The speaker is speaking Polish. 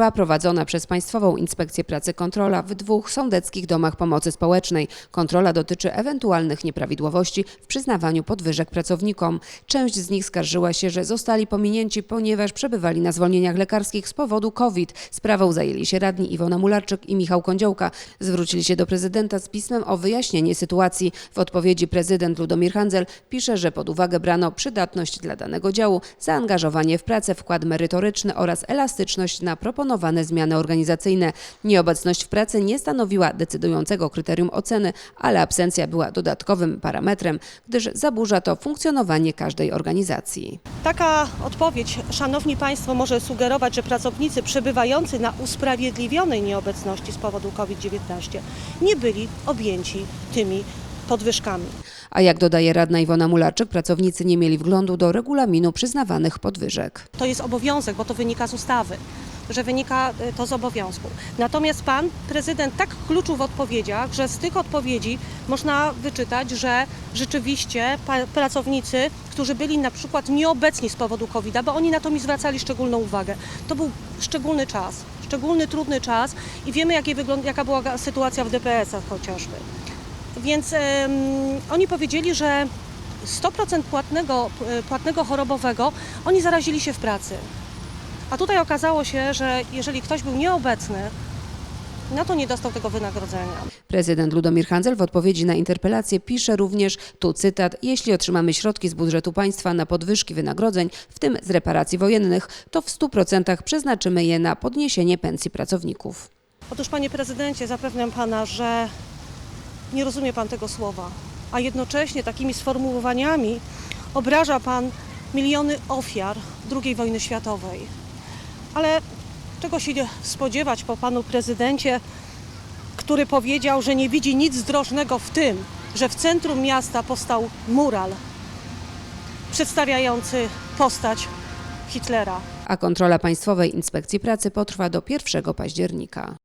Trwa prowadzona przez Państwową Inspekcję Pracy kontrola w dwóch sądeckich domach pomocy społecznej. Kontrola dotyczy ewentualnych nieprawidłowości w przyznawaniu podwyżek pracownikom. Część z nich skarżyła się, że zostali pominięci, ponieważ przebywali na zwolnieniach lekarskich z powodu COVID. Sprawą zajęli się radni Iwona Mularczyk i Michał Kądziołka. Zwrócili się do prezydenta z pismem o wyjaśnienie sytuacji. W odpowiedzi prezydent Ludomir Handzel pisze, że pod uwagę brano przydatność dla danego działu, zaangażowanie w pracę, wkład merytoryczny oraz elastyczność na proponowane zmiany organizacyjne. Nieobecność w pracy nie stanowiła decydującego kryterium oceny, ale absencja była dodatkowym parametrem, gdyż zaburza to funkcjonowanie każdej organizacji. Taka odpowiedź, szanowni państwo, może sugerować, że pracownicy przebywający na usprawiedliwionej nieobecności z powodu COVID-19 nie byli objęci tymi podwyżkami. A jak dodaje radna Iwona Mularczyk, pracownicy nie mieli wglądu do regulaminu przyznawanych podwyżek. To jest obowiązek, bo to wynika z ustawy, że wynika y, to z obowiązku. Natomiast pan prezydent tak kluczył w odpowiedziach, że z tych odpowiedzi można wyczytać, że rzeczywiście pracownicy, którzy byli na przykład nieobecni z powodu covid bo oni na to mi zwracali szczególną uwagę. To był szczególny czas, szczególny, trudny czas i wiemy, jakie wygląd- jaka była sytuacja w DPS-ach chociażby. Więc em, oni powiedzieli, że 100% płatnego, e, płatnego chorobowego oni zarazili się w pracy. A tutaj okazało się, że jeżeli ktoś był nieobecny, no to nie dostał tego wynagrodzenia. Prezydent Ludomir Handzel w odpowiedzi na interpelację pisze również, tu cytat, jeśli otrzymamy środki z budżetu państwa na podwyżki wynagrodzeń, w tym z reparacji wojennych, to w 100% przeznaczymy je na podniesienie pensji pracowników. Otóż, panie prezydencie, zapewniam pana, że nie rozumie pan tego słowa, a jednocześnie takimi sformułowaniami obraża pan miliony ofiar II wojny światowej. Ale czego się spodziewać po panu prezydencie, który powiedział, że nie widzi nic zdrożnego w tym, że w centrum miasta powstał mural przedstawiający postać Hitlera. A kontrola Państwowej Inspekcji Pracy potrwa do 1 października.